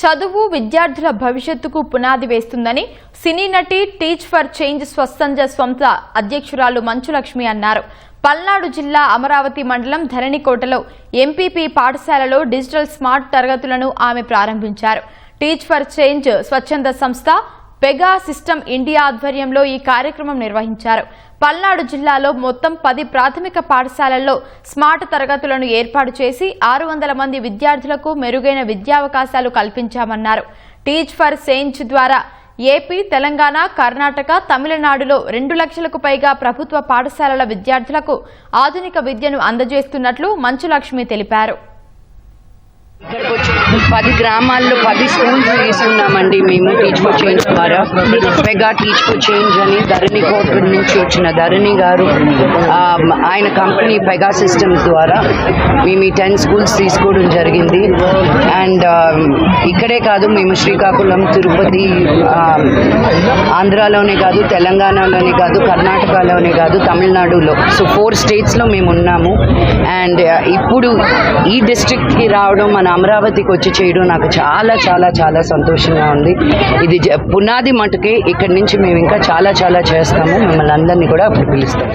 చదువు విద్యార్థుల భవిష్యత్తుకు పునాది వేస్తుందని సినీ నటి టీచ్ ఫర్ చేంజ్ స్వస్థంజ స్వంత అధ్యక్షురాలు మంచులక్ష్మి అన్నారు. పల్నాడు జిల్లా అమరావతి మండలం ధరణికోటలో ఎంపీపీ పాఠశాలలో డిజిటల్ స్మార్ట్ తరగతులను ఆమె ప్రారంభించారు. టీచ్ ఫర్ చేంజ్ స్వచ్ఛంద సంస్థ పెగా సిస్టమ్ ఇండియా ఆధ్వర్యంలో ఈ కార్యక్రమం నిర్వహించారు. పల్నాడు జిల్లాలో మొత్తం పది ప్రాథమిక పాఠశాలల్లో స్మార్ట్ తరగతులను ఏర్పాటు చేసి ఆరు వందల మంది విద్యార్థులకు మెరుగైన విద్యావకాశాలు కల్పించామన్నారు. టీచ్ ఫర్ చేంజ్ ద్వారా ఏపీ తెలంగాణ కర్ణాటక తమిళనాడులో రెండు లక్షలకు పైగా ప్రభుత్వ పాఠశాలల విద్యార్థులకు ఆధునిక విద్యను అందజేస్తున్నట్లు మంచులక్ష్మి తెలిపారు. ఇక్కడికి వచ్చి పది గ్రామాల్లో పది స్కూల్స్ తీసుకున్నామండి మేము టీచ్ ఫర్ చేంజ్ ద్వారా. మెగా టీచ్ ఫర్ చేంజ్ అని ధరణి కోట నుంచి వచ్చిన ధరణి గారు ఆయన కంపెనీ పెగా సిస్టమ్స్ ద్వారా మేము ఈ టెన్ స్కూల్స్ తీసుకోవడం జరిగింది. అండ్ ఇక్కడే కాదు మేము శ్రీకాకుళం తిరుపతి ఆంధ్రాలోనే కాదు తెలంగాణలోనే కాదు కర్ణాటకలోనే కాదు తమిళనాడులో. సో ఫోర్ స్టేట్స్లో మేము ఉన్నాము. అండ్ uh, ఇప్పుడు ఈ డిస్ట్రిక్ట్కి రావడం మన అమరావతికి వచ్చి చేయడం నాకు చాలా చాలా చాలా సంతోషంగా ఉంది. ఇది పునాది మటుకే ఇక్కడి నుంచి మేము ఇంకా చాలా చాలా చేస్తాము. మిమ్మల్ని అందరినీ కూడా అప్పుడు పిలుస్తాం.